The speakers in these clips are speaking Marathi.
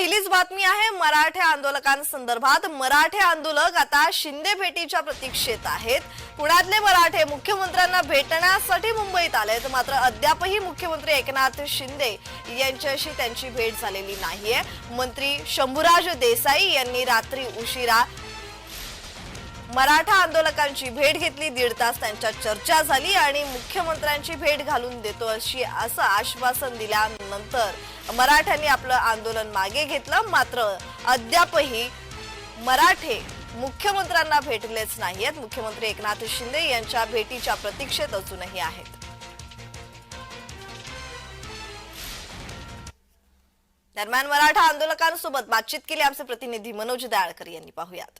पहिलीच बातमी आहे मराठा आंदोलकांसंदर्भात. मराठे आंदोलक आता शिंदे भेटीच्या प्रतीक्षेत आहेत. पुण्यातले मराठे मुख्यमंत्र्यांना भेटण्यासाठी मुंबईत आलेत मात्र अद्यापही मुख्यमंत्री एकनाथ शिंदे यांच्याशी त्यांची भेट झालेली नाहीये. मंत्री शंभूराज देसाई यांनी रात्री उशिरा मराठा आंदोलकांची भेट घेतली दीड तास त्यांच्या चर्चा झाली आणि मुख्यमंत्र्यांची भेट घालून देतो अशी असं आश्वासन दिल्यानंतर मराठ्यांनी आपलं आंदोलन मागे घेतलं. मात्र अद्यापही मराठे मुख्यमंत्र्यांना भेटलेच नाहीयेत. मुख्यमंत्री एकनाथ शिंदे यांच्या भेटीच्या प्रतीक्षेत अजूनही आहेत. दरम्यान मराठा आंदोलकांसोबत बातचीत केली आमचे प्रतिनिधी मनोज दयाळकर यांनी. पाहुयात.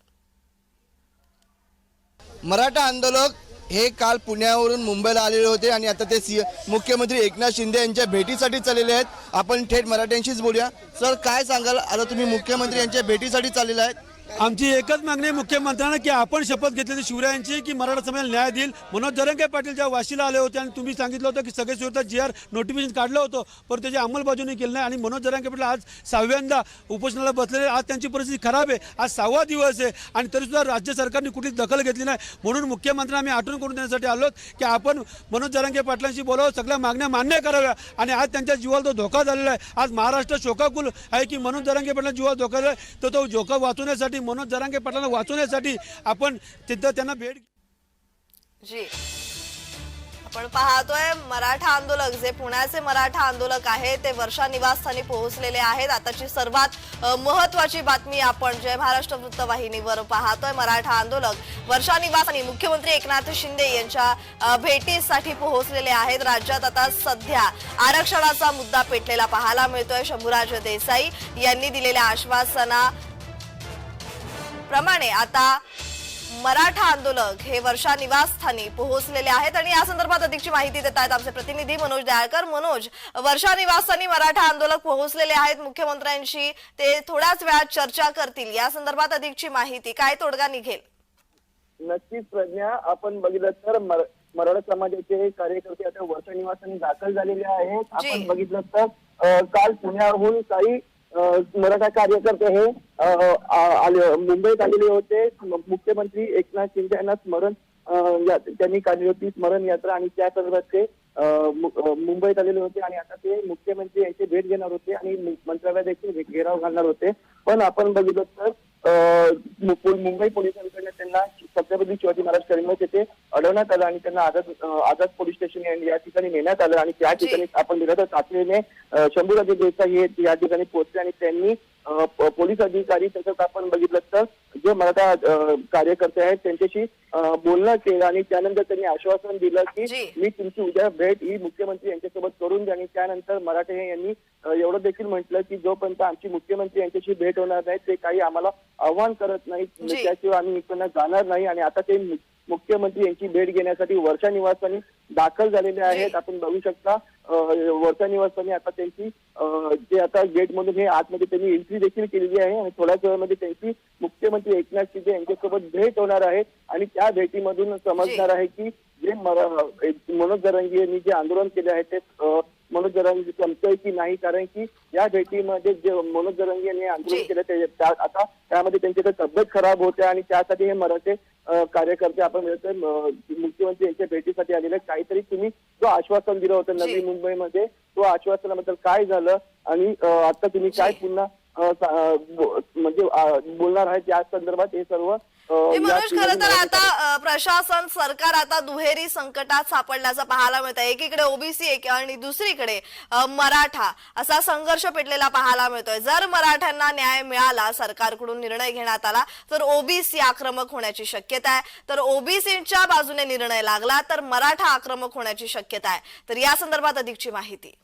मराठा आंदोलक हे काल पुण्यावरून मुंबईला आलेले होते आणि आता ते सी मुख्यमंत्री एकनाथ शिंदे यांच्या भेटीसाठी चाललेले आहेत. आपण थेट मराठ्यांशीच बोलूया. सर काय सांगाल? आता तुम्ही मुख्यमंत्री यांच्या भेटीसाठी चाललेले आहेत. आमची एकच मागणी मुख्यमंत्र्यांना की आपण शपथ घेतलेली शिवरायांची की मराठा समाजाला न्याय देईल. मनोज जरंगे पाटील जेव्हा वाशीला आले होते आणि तुम्ही सांगितलं होतं की सगळे सुविधा जी आर नोटिफिकेशन काढलं होतं पण त्याची अंमलबजावणी केली नाही. आणि मनोज जरंगे पाटील आज सहाव्यांदा उपोषणाला बसलेले आज त्यांची परिस्थिती खराब आहे. आज सहावा दिवस आहे आणि तरीसुद्धा राज्य सरकारने कुठलीच दखल घेतली नाही. म्हणून मुख्यमंत्र्यांना आम्ही आठवण करून देण्यासाठी आलो की आपण मनोज जरंगे पाटलांशी बोलावं सगळ्या मागण्या मान्य कराव्या. आणि आज त्यांच्या जीवाला तो धोका झालेला आहे. आज महाराष्ट्र शोकाकुल आहे की मनोज जरांगे पाटलांना जीवाला धोका झाला आहे. तर तो धोका वाचवण्यासाठी मनोज जरांगे पाटलांना वाचवण्यासाठी आपण तिथं त्यांना भेट जी. आपण पाहतोय मराठा आंदोलक जे पुण्याचे मराठा आंदोलक आहे ते वर्षा निवासस्थानी पोहोचलेले आहेत. आताची सर्वात महत्वाची बातमी आपण जय महाराष्ट्र वृत्तवाहिनीवर पाहतोय. मराठा आंदोलक वर्षा निवासस्थानी मुख्यमंत्री एकनाथ शिंदे यांच्या भेटीसाठी पोहोचलेले आहेत. राज्यात आता सध्या आरक्षणाचा मुद्दा पेटलेला पाहायला मिळतोय. शंभूराज देसाई यांनी दिलेल्या आश्वासना प्रमाणे आता मराठा आंदोलक हे वर्षा निवासस्थानी पोहोचलेले आहेत आणि या संदर्भात अधिकची माहिती देत आहेत आमचे प्रतिनिधी मनोज दयाळकर. मनोज वर्षा निवासस्थानी मराठा आंदोलक पोहोचलेले आहेत. मुख्यमंत्र्यांशी ते थोड्याच वेळात चर्चा करतील. या संदर्भात अधिकची माहिती काय तोडगा निघेल? नक्कीच प्रज्ञा आपण बघितलं तर मर- मराठा समाजाचे कार्यकर्ते आता वर्षा निवासाने दाखल झालेले आहेत. आपण बघितलं तर काल पुण्याहून काही मराठा कार्यकर्ते हे आले- मुंबईत आलेले होते. मुख्यमंत्री एकनाथ शिंदे यांना स्मरण त्यांनी काढली होती स्मरण यात्रा आणि त्या संदर्भात ते मुंबईत आलेले होते आणि आता ते मुख्यमंत्री यांची भेट घेणार होते आणि मंत्रालयात देखील घेराव घालणार होते. पण आपण बघितलं तर अं, मुंबई पोलिसांकडनं त्यांना छत्रपती शिवाजी महाराज टर्मिनस येथे अडवण्यात आलं आणि त्यांना आझाद आझाद पोलीस स्टेशन या- ठिकाणी नेण्यात आलं आणि त्या. ठिकाणी आपण दिलं तर तातडीने शंभूराजे देसाई हे या ठिकाणी पोहोचले आणि त्यांनी पोलीस अधिकारी तसंच आपण बघितलं तर जे मराठा कार्यकर्ते आहेत त्यांच्याशी बोलणं केलं आणि त्यानंतर त्यांनी आश्वासन दिलं. की मी तुमची उद्या भेट ही मुख्यमंत्री यांच्यासोबत करून द्या आणि त्यानंतर मराठे यांनी एवढं देखील म्हटलं की जोपर्यंत आमची मुख्यमंत्री यांच्याशी भेट होणार नाही ते काही आम्हाला आव्हान करत नाही. त्याशिवाय आम्ही इकडनं जाणार नाही आणि आता ते मुख्यमंत्री यांची भेट घेण्यासाठी वर्षा निवासानी दाखल झालेले आहेत आपण बघू शकता वर्षा निवासानी आता त्यांची जे आता गेट मधून हे आतमध्ये त्यांनी एंट्री देखील केलेली आहे आणि थोड्याच वेळामध्ये त्यांची मुख्यमंत्री एकनाथ शिंदे यांच्यासोबत भेट होणार आहे आणि त्या भेटीमधून समजणार आहे की जे मनोज जरांगी यांनी जे आंदोलन केले आहे ते मनोज जरांगी जमतंय की नाही कारण की या भेटीमध्ये जे मनोज जरांगी यांनी आंदोलन. केलं ते त्या- आता त्यामध्ये त्यांची तब्येत खराब होते आणि त्यासाठी हे मराठे कार्यकर्ते आपण मुख्यमंत्री यांच्या भेटीसाठी आलेले. काहीतरी तुम्ही जो आश्वासन दिलं होतं. नवी मुंबईमध्ये तो आश्वासनाबद्दल काय झालं आणि आता तुम्ही काय. पुन्हा म्हणजे बोलणार आहेत या संदर्भात हे सर्व मनोज खरं तर आता प्रशासन सरकार आता दुहेरी संकटात सापडल्याचं पाहायला मिळतं एकीकडे ओबीसी आणि दुसरीकडे मराठा असा संघर्ष पेटलेला पाहायला मिळतोय. जर मराठ्यांना न्याय मिळाला सरकारकडून निर्णय घेण्यात आला तर ओबीसी आक्रमक होण्याची शक्यता आहे. तर ओबीसीच्या बाजूने निर्णय लागला तर मराठा आक्रमक होण्याची शक्यता आहे. तर या संदर्भात अधिकची माहिती.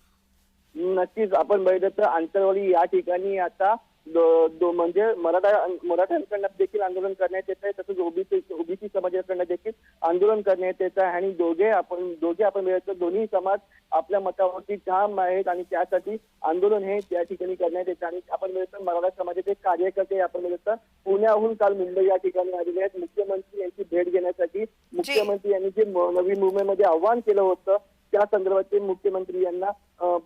नक्कीच आपण बघितलं तर आंतरवाली या ठिकाणी आता म्हणजे मराठा मराठ्यांकडनं देखील आंदोलन करण्यात येत आहे तसंच ओबीसी ओबीसी समाजाकडनं देखील आंदोलन करण्यात येत आहे आणि दोघे आपण दोघे आपण तर दोन्ही समाज आपल्या मतावरती ठाम आहेत आणि त्यासाठी आंदोलन हे त्या ठिकाणी करण्यात येतं आणि आपण बघितलं तर मराठा समाजाचे कार्यकर्ते आपण तर पुण्याहून काल मुंबई या ठिकाणी आलेले आहेत. मुख्यमंत्री यांची भेट घेण्यासाठी मुख्यमंत्री यांनी जे नवी मुंबईमध्ये आव्हान केलं होतं त्या संदर्भात ते मुख्यमंत्री यांना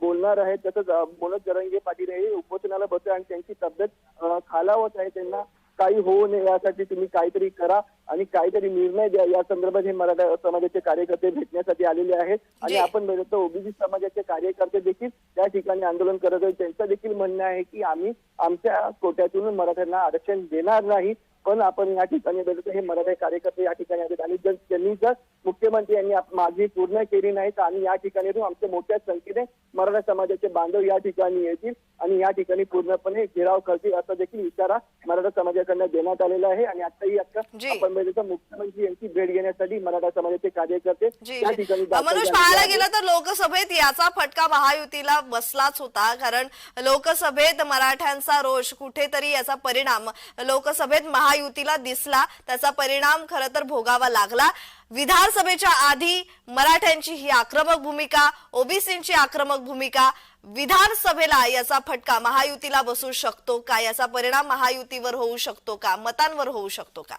बोलणार आहेत. तसंच मनोज जरंगे पाटील हे उपोषणाला बसले आणि त्यांची तब्येत खालावत आहे. त्यांना काही होऊ नये यासाठी तुम्ही काहीतरी करा आणि काहीतरी निर्णय द्या. या संदर्भात हे मराठा समाजाचे कार्यकर्ते भेटण्यासाठी आलेले आहेत. आणि. आपण बघतो ओबीसी समाजाचे कार्यकर्ते देखील त्या ठिकाणी आंदोलन करत आहेत. त्यांचं देखील म्हणणं आहे की आम्ही आमच्या कोट्यातून मराठ्यांना आरक्षण देणार नाही. पण आपण या ठिकाणी बघतो हे मराठा कार्यकर्ते या ठिकाणी आहेत आणि जर त्यांनी जर मुख्यमंत्री यांनी मागणी पूर्ण केली नाही तर आम्ही या ठिकाणी येऊन आमच्या मोठ्या संख्येने मराठा समाजाचे बांधव या ठिकाणी येतील आणि या ठिकाणी पूर्णपणे घेराव करतील असा देखील इशारा मराठा समाजाकडनं देण्यात आलेला आहे आणि आताही आता. आपण बघितलं मुख्यमंत्री यांची भेट घेण्यासाठी मराठा समाजाचे कार्यकर्ते जी. ठिकाणी मनोज पाहायला. गेलं तर लोकसभेत याचा फटका महायुतीला बसलाच होता कारण लोकसभेत मराठ्यांचा रोष कुठेतरी याचा परिणाम लोकसभेत महायुतीला दिसला. त्याचा परिणाम खरं तर भोगावा लागला. विधानसभेच्या आधी मराठ्यांची ही आक्रमक भूमिका ओबीसींची आक्रमक भूमिका विधानसभेला याचा फटका महायुतीला बसू शकतो का? याचा परिणाम महायुतीवर होऊ शकतो का? मतांवर होऊ शकतो का?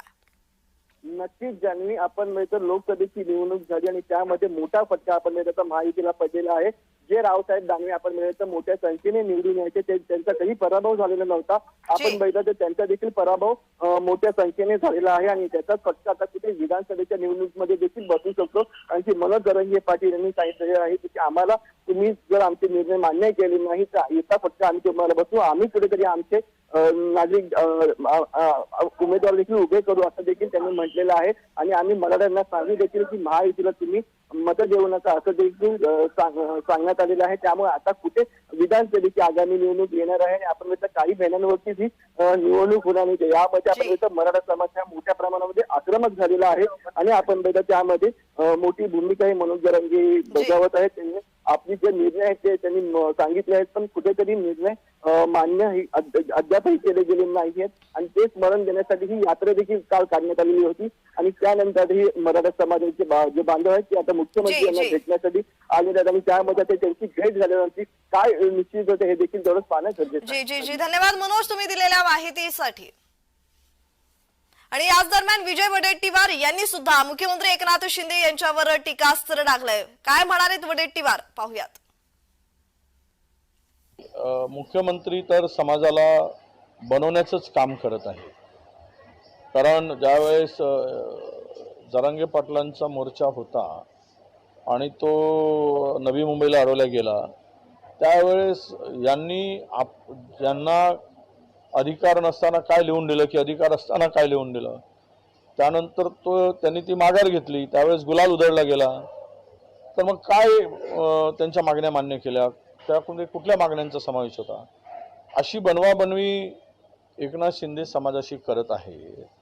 नक्कीच ज्यांनी आपण लोकसभेची निवडणूक झाली आणि त्यामध्ये मोठा फटका आपण महायुतीला पडलेला आहे. जे रावसाहेब दानवे आपण मिळतो मोठ्या संख्येने निवडून यायचे. ते त्यांचा काही पराभव झालेला नव्हता. जी. आपण बघितलं तर त्यांचा देखील पराभव मोठ्या संख्येने झालेला आहे आणि त्याचा फटका आता कुठे विधानसभेच्या निवडणुकीमध्ये देखील बसू शकतो. कारण की मनोज जरंगे पाटील यांनी सांगितलेले आहे की आम्हाला तुम्ही जर आमचे निर्णय मान्य केले नाही तर याचा फटका आम्ही तुम्हाला बसू. आम्ही कुठेतरी आमचे नागरिक उमेदवार देखील उभे करू असं देखील त्यांनी म्हटलेलं आहे. आणि आम्ही मराठ्यांना सांगू देखील की महायुतीला तुम्ही मतं देऊ नका असं देखील अं, सांगण्यात आलेलं आहे. त्यामुळे आता कुठे विधानसभेची आगामी निवडणूक येणार आहे आणि आपण काही महिन्यांवरती ही अं, निवडणूक होणार नाही. यामध्ये आपण जी. बघितलं मराठा समाज हा मोठ्या प्रमाणामध्ये आक्रमक झालेला आहे आणि आपण बघितलं त्यामध्ये मोठी भूमिका ही मनोज जरंगे बजावत आहेत. त्यांनी आपली जे निर्णय आहेत ते त्यांनी सांगितले आहेत पण कुठेतरी निर्णय मान्य अद्या- अद्यापही केले गेले नाही आहेत. आणि ते स्मरण देण्यासाठी ही यात्रा देखील काल काढण्यात आलेली होती. आणि त्यानंतरही मराठा समाजाचे जे बांधव आहेत ते आता मुख्यमंत्री यांना. भेटण्यासाठी आलेले आहेत. आणि त्यामध्ये ते त्यांची भेट झाल्यानंतर काय निश्चित होते हे देखील तेवढंच पाहणं गरजेचं आहे. जी जी जी धन्यवाद मनोज तुम्ही दिलेल्या माहितीसाठी. आणि याच दरम्यान विजय वडेट्टीवार यांनी सुद्धा मुख्यमंत्री एकनाथ शिंदे यांच्यावर टीकास्त्र टाकलंय काय म्हणाले वडेट्टीवार पाहुयात. मुख्यमंत्री तर समाजाला बनवण्याचंच काम करत आहे. कारण ज्यावेळेस जरांगे पाटलांचा मोर्चा होता आणि तो नवी मुंबईला अडवला गेला त्यावेळेस यांनी आप ज्यांना अधिकार नसताना काय लिहून दिलं की अधिकार असताना काय लिहून दिलं? त्यानंतर तो त्यांनी ती माघार घेतली त्यावेळेस गुलाल उधळला गेला. तर मग काय त्यांच्या मागण्या मान्य केल्या? त्यामध्ये कुठल्या मागण्यांचा समावेश होता? अशी बनवाबनवी एकनाथ शिंदे समाजाशी करत आहे